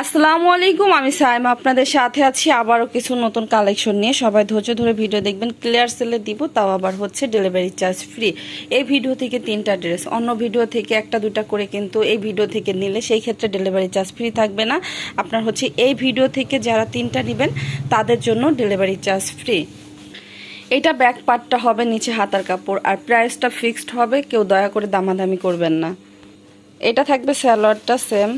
আসসালামু আলাইকুম, আমি সাইমা। আপনাদের সাথে আছি আবারও কিছু নতুন কালেকশন নিয়ে। সবাই ধৈর্য ধরে ভিডিও দেখবেন। ক্লিয়ার সেলে দিব, তাও আবার হচ্ছে ডেলিভারি চার্জ ফ্রি এই ভিডিও থেকে তিনটা ড্রেস অন্য ভিডিও থেকে একটা দুটা করে কিন্তু এই ভিডিও থেকে নিলে সেই ক্ষেত্রে ডেলিভারি চার্জ ফ্রি থাকবে না। আপনার হচ্ছে এই ভিডিও থেকে যারা তিনটা নেবেন, তাদের জন্য ডেলিভারি চার্জ ফ্রি এটা ব্যাক পার্টটা হবে নিচে হাতার কাপড়, আর প্রাইসটা ফিক্সড হবে। কেউ দয়া করে দামাদামি করবেন না। এটা থাকবে স্যালোয়ারটা সেম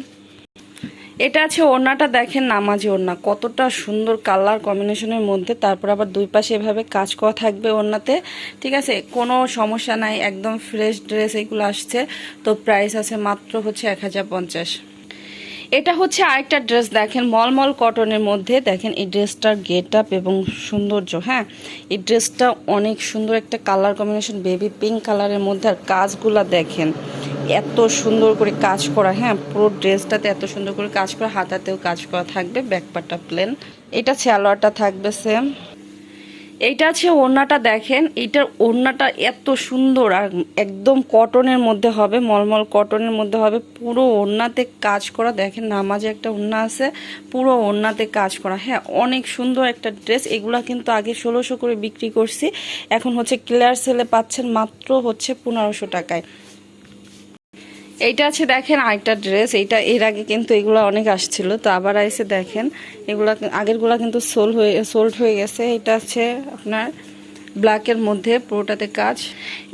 এটা আছে ওড়নাটা, দেখেন নামাজি ওড়না, কতটা সুন্দর কালার কম্বিনেশনের মধ্যে। তারপর আবার দুই পাশে এভাবে কাজ করা থাকবে ওড়নাতে, ঠিক আছে? কোনো সমস্যা নাই, একদম ফ্রেশ ড্রেস এগুলো আসছে। তো প্রাইস আছে মাত্র হচ্ছে এক হাজার পঞ্চাশ। এটা হচ্ছে আরেকটা ড্রেস দেখেন মলমল কটনের মধ্যে। দেখেন এই ড্রেসটার গেট আপ এবং সৌন্দর্য হ্যাঁ? এই ড্রেসটা অনেক সুন্দর একটা কালার কম্বিনেশন বেবি পিঙ্ক কালারের মধ্যে। আর কাজগুলা দেখেন এত সুন্দর করে কাজ করা হ্যাঁ পুরো ড্রেসটাতে এত সুন্দর করে কাজ করা, হাতাতেও কাজ করা থাকবে ব্যাকপারটা প্লেন এটা স্যালোয়ারটা থাকবে সেম এইটা আছে ওড়নাটা দেখেন, এইটার ওড়নাটা এত সুন্দর, আর একদম কটনের মধ্যে হবে, মলমল কটনের মধ্যে হবে, পুরো ওড়নাতে কাজ করা। দেখেন নামাজে একটা ওড়না আছে, পুরো ওড়নাতে কাজ করা। হ্যাঁ অনেক সুন্দর একটা ড্রেস, এগুলা কিন্তু আগে ষোলোশো করে বিক্রি করছি, এখন হচ্ছে ক্লিয়ার সেলে পাচ্ছেন মাত্র হচ্ছে পনেরোশো টাকায়। এইটা আছে, দেখেন আরেকটা ড্রেস এইটা এর আগে কিন্তু এগুলো অনেক আসছিল, তো আবার এসে দেখেন, এগুলা আগেরগুলা কিন্তু সোল হয়ে, সোল্ড হয়ে গেছে এটা আছে আপনার ব্ল্যাকের মধ্যে, পুরোটাতে কাজ।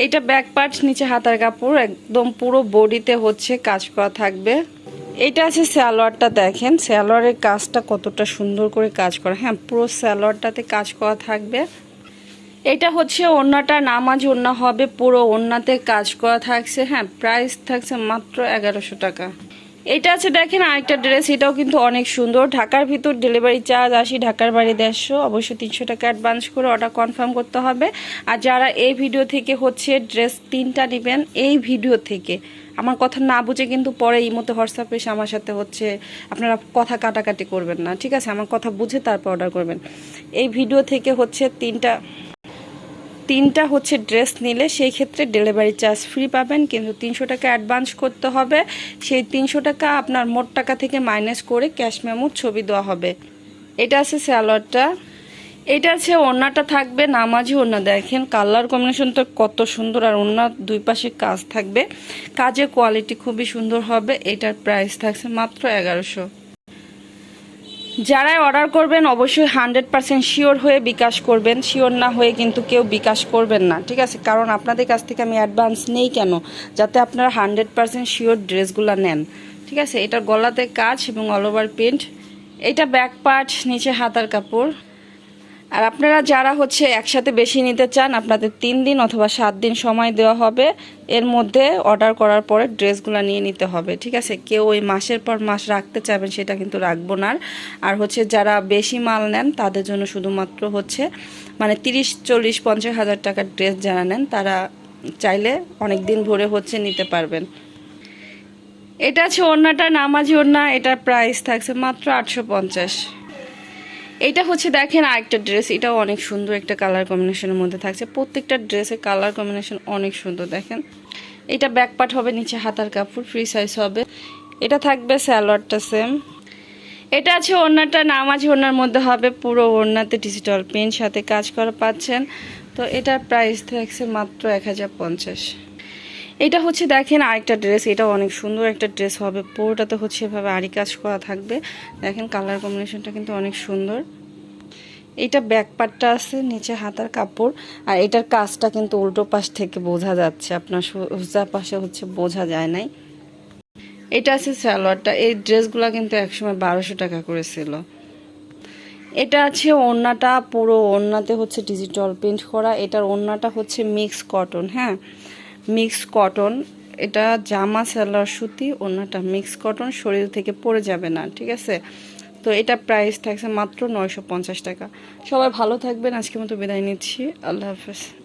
এটা ব্যাক পার্ট নিচে হাতার কাপড়, একদম পুরো বডিতে হচ্ছে কাজ করা থাকবে। এটা আছে স্যালোয়ারটা দেখেন স্যালোয়ারের কাজটা কতটা সুন্দর করে কাজ করা। হ্যাঁ পুরো স্যালোয়ারটাতে কাজ করা থাকবে। এটা হচ্ছে ওড়নাটা নামাজ ওড়না হবে, পুরো ওড়নাতে কাজ করা থাকছে। হ্যাঁ প্রাইস থাকছে মাত্র এগারোশো টাকা। এটা আছে দেখেন আরেকটা ড্রেস এটাও কিন্তু অনেক সুন্দর। ঢাকার ভিতর ডেলিভারি চার্জ আসি ঢাকার বাড়ি দেড়শো। অবশ্যই তিনশো টাকা অ্যাডভান্স করে অর্ডার কনফার্ম করতে হবে। আর যারা এই ভিডিও থেকে হচ্ছে ড্রেস তিনটা নেবেন, এই ভিডিও থেকে। আমার কথা না বুঝে কিন্তু পরে এই মতো হোয়াটসঅ্যাপে এসে আমার সাথে হচ্ছে আপনারা কথা কাটাকাটি করবেন না, ঠিক আছে? আমার কথা বুঝে তারপর অর্ডার করবেন। এই ভিডিও থেকে হচ্ছে তিনটা তিনটা হচ্ছে ড্রেস নিলে সেই ক্ষেত্রে ডেলিভারি চার্জ ফ্রি পাবেন, কিন্তু তিনশো টাকা অ্যাডভান্স করতে হবে। সেই তিনশো টাকা আপনার মোট টাকা থেকে মাইনাস করে ক্যাশ মেমোর ছবি দেওয়া হবে। এটা আছে স্যালোয়ারটা এটা আছে ওড়নাটা থাকবে নামাজি ওড়না। দেখেন কালার কম্বিনেশনটা কত সুন্দর, আর ওড়নার দুই পাশে কাজ থাকবে। কাজের কোয়ালিটি খুবই সুন্দর হবে, এটার প্রাইস থাকছে মাত্র এগারোশো। যারাই অর্ডার করবেন, অবশ্যই হান্ড্রেড পার্সেন্ট শিওর হয়ে বিকাশ করবেন। শিওর না হয়ে কিন্তু কেউ বিকাশ করবেন না, ঠিক আছে? কারণ আপনাদের কাছ থেকে আমি অ্যাডভান্স নেই কেন? যাতে আপনারা হান্ড্রেড পার্সেন্ট শিওর ড্রেসগুলো নেন, ঠিক আছে? এটার গলাতে কাজ এবং অল ওভার প্রিন্ট এটা ব্যাক পার্ট নিচে হাতার কাপড়। আর আপনারা যারা হচ্ছে একসাথে বেশি নিতে চান, আপনাদের তিন দিন অথবা সাত দিন সময় দেওয়া হবে। এর মধ্যে অর্ডার করার পরে ড্রেসগুলো নিয়ে নিতে হবে, ঠিক আছে? কেউ ওই মাসের পর মাস রাখতে চাবেন সেটা কিন্তু রাখব না আর। হচ্ছে যারা বেশি মাল নেন, তাদের জন্য শুধুমাত্র হচ্ছে মানে তিরিশ, চল্লিশ, পঞ্চাশ হাজার টাকার ড্রেস যারা নেন, তারা চাইলে অনেক দিন ভরে হচ্ছে নিতে পারবেন। এটা আছে ওড়নাটা নামাজি ওড়না, এটার প্রাইস থাকছে মাত্র আটশো পঞ্চাশ। এটা হচ্ছে দেখেন আরেকটা ড্রেস এটাও অনেক সুন্দর একটা কালার কম্বিনেশনের মধ্যে থাকছে। প্রত্যেকটা ড্রেসের কালার কম্বিনেশন অনেক সুন্দর, দেখেন। এটা ব্যাক পার্ট হবে, নিচে হাতার কাপড় ফ্রি সাইজ হবে। এটা থাকবে স্যালোয়ারটা সেম এটা আছে ওড়নাটা, নামাজি ওড়নার মধ্যে হবে, পুরো ওড়নাতে ডিজিটাল পেন সাথে কাজ করা পাচ্ছেন। তো এটার প্রাইস থাকছে মাত্র এক হাজার পঞ্চাশ। এটা হচ্ছে দেখেন আরেকটা ড্রেস এটা অনেক সুন্দর একটা ড্রেস হবে। পুরোটাতে হচ্ছে এভাবে আড়ি কাজ করা থাকবে। দেখেন কালার কম্বিনেশনটা কিন্তু অনেক সুন্দর। এটা ব্যাক পার্টটা আছে, নিচে হাতার কাপড়। আর এটার কাজটা কিন্তু উল্টো পাশ থেকে বোঝা যাচ্ছে। আপনার সোজা পাশে হচ্ছে বোঝা যায় নাই। এটা আছে সালোয়ারটা। এই ড্রেসগুলো কিন্তু একসময় বারোশো টাকা করেছিল এটা আছে ওড়নাটা, পুরো ওড়নাতে হচ্ছে ডিজিটাল প্রিন্ট করা। এটার ওড়নাটা হচ্ছে মিক্স কটন হ্যাঁ? মিক্স কটন, এটা জামা সেলার সুতি, অন্যটা মিক্স কটন, শরীর থেকে পড়ে যাবে না, ঠিক আছে? তো এটা প্রাইস থাকছে মাত্র নয়শো পঞ্চাশ টাকা। সবাই ভালো থাকবেন আজকে মতো বিদায় নিচ্ছি। আল্লাহ হাফেজ।